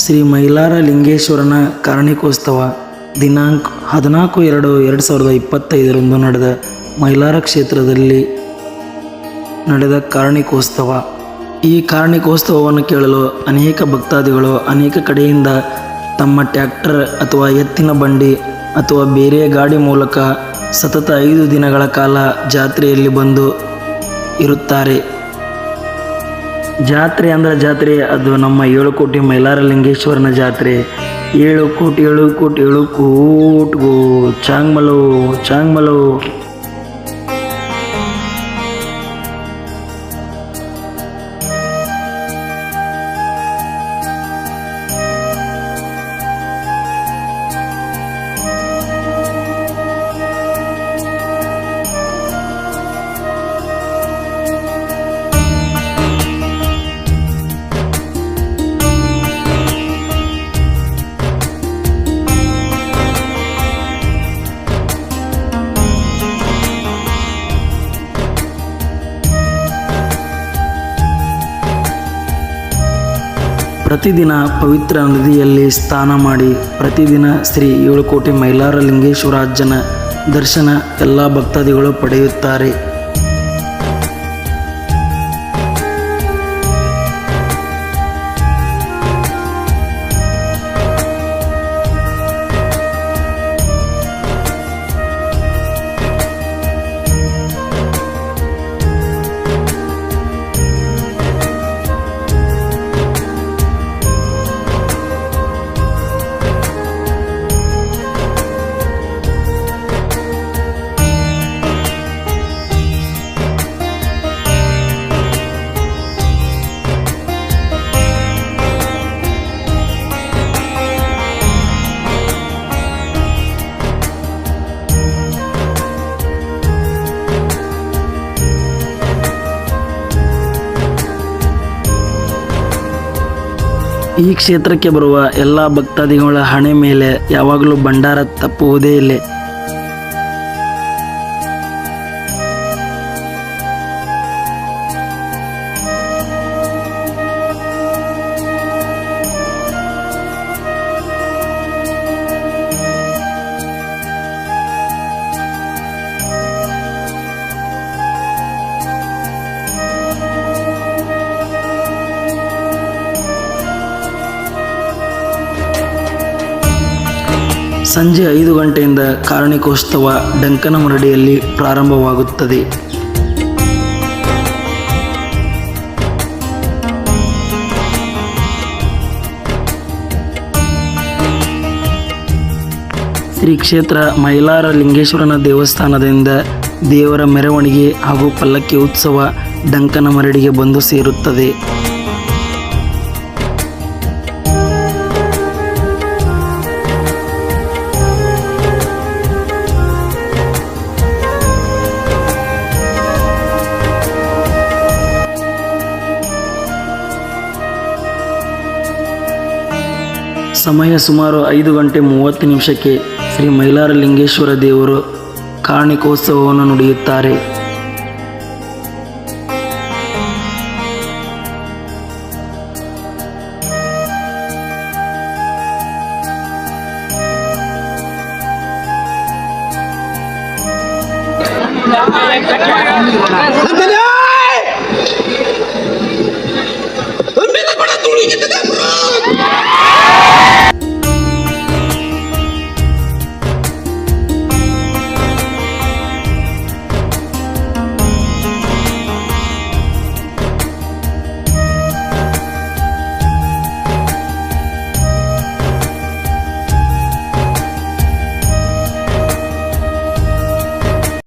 ಶ್ರೀ ಮೈಲಾರ ಲಿಂಗೇಶ್ವರನ ಕಾರಣಿಕೋತ್ಸವ ದಿನಾಂಕ ಹದಿನಾಲ್ಕು ಎರಡು ಎರಡು ಸಾವಿರದ ಇಪ್ಪತ್ತೈದರಂದು ನಡೆದ ಮೈಲಾರ ಕ್ಷೇತ್ರದಲ್ಲಿ ನಡೆದ ಕಾರಣಿಕೋತ್ಸವ. ಈ ಕಾರಣಿಕೋತ್ಸವವನ್ನು ಕೇಳಲು ಅನೇಕ ಭಕ್ತಾದಿಗಳು ಅನೇಕ ಕಡೆಯಿಂದ ತಮ್ಮ ಟ್ಯಾಕ್ಟರ್ ಅಥವಾ ಎತ್ತಿನ ಬಂಡಿ ಅಥವಾ ಬೇರೆ ಗಾಡಿ ಮೂಲಕ ಸತತ ಐದು ದಿನಗಳ ಕಾಲ ಜಾತ್ರೆಯಲ್ಲಿ ಬಂದು ಇರುತ್ತಾರೆ. ಜಾತ್ರೆ ಅಂದ್ರೆ ಜಾತ್ರೆ, ಅದು ನಮ್ಮ ಏಳು ಕೋಟಿ ಮೈಲಾರ ಲಿಂಗೇಶ್ವರನ ಜಾತ್ರೆ. ಏಳು ಕೋಟಿ ಏಳು ಕೋಟಿ, ಏಳು ಕೋಟ್ಗೋ ಚಾಂಗ್ಮಲೋ ಚಾಂಗ್ಮಲೋ. ಪ್ರತಿದಿನ ಪವಿತ್ರ ನದಿಯಲ್ಲಿ ಸ್ನಾನ ಮಾಡಿ ಪ್ರತಿದಿನ ಶ್ರೀ ಏಳುಕೋಟೆ ಮೈಲಾರ ಲಿಂಗೇಶ್ವರಾಜನ ದರ್ಶನ ಎಲ್ಲ ಭಕ್ತಾದಿಗಳು ಪಡೆಯುತ್ತಾರೆ. ಈ ಕ್ಷೇತ್ರಕ್ಕೆ ಬರುವ ಎಲ್ಲಾ ಭಕ್ತಾದಿಗಳ ಹಣೆ ಮೇಲೆ ಯಾವಾಗಲೂ ಭಂಡಾರ ತಪ್ಪುವುದೇ ಇಲ್ಲ. ಸಂಜೆ ಐದು ಗಂಟೆಯಿಂದ ಕಾರಣಿಕೋತ್ಸವ ಡಂಕನಮರಡಿಯಲ್ಲಿ ಪ್ರಾರಂಭವಾಗುತ್ತದೆ. ಶ್ರೀ ಕ್ಷೇತ್ರ ಮೈಲಾರ ಲಿಂಗೇಶ್ವರನ ದೇವಸ್ಥಾನದಿಂದ ದೇವರ ಮೆರವಣಿಗೆ ಹಾಗೂ ಪಲ್ಲಕ್ಕಿ ಉತ್ಸವ ಡಂಕನಮರಡಿಗೆ ಬಂದು ಸೇರುತ್ತದೆ. ಸಮಯ ಸುಮಾರು ಐದು ಗಂಟೆ ಮೂವತ್ತು ನಿಮಿಷಕ್ಕೆ ಶ್ರೀ ಮೈಲಾರ ಲಿಂಗೇಶ್ವರ ದೇವರು ಕಾರ್ಣಿಕೋತ್ಸವವನ್ನು ನುಡಿಯುತ್ತಾರೆ.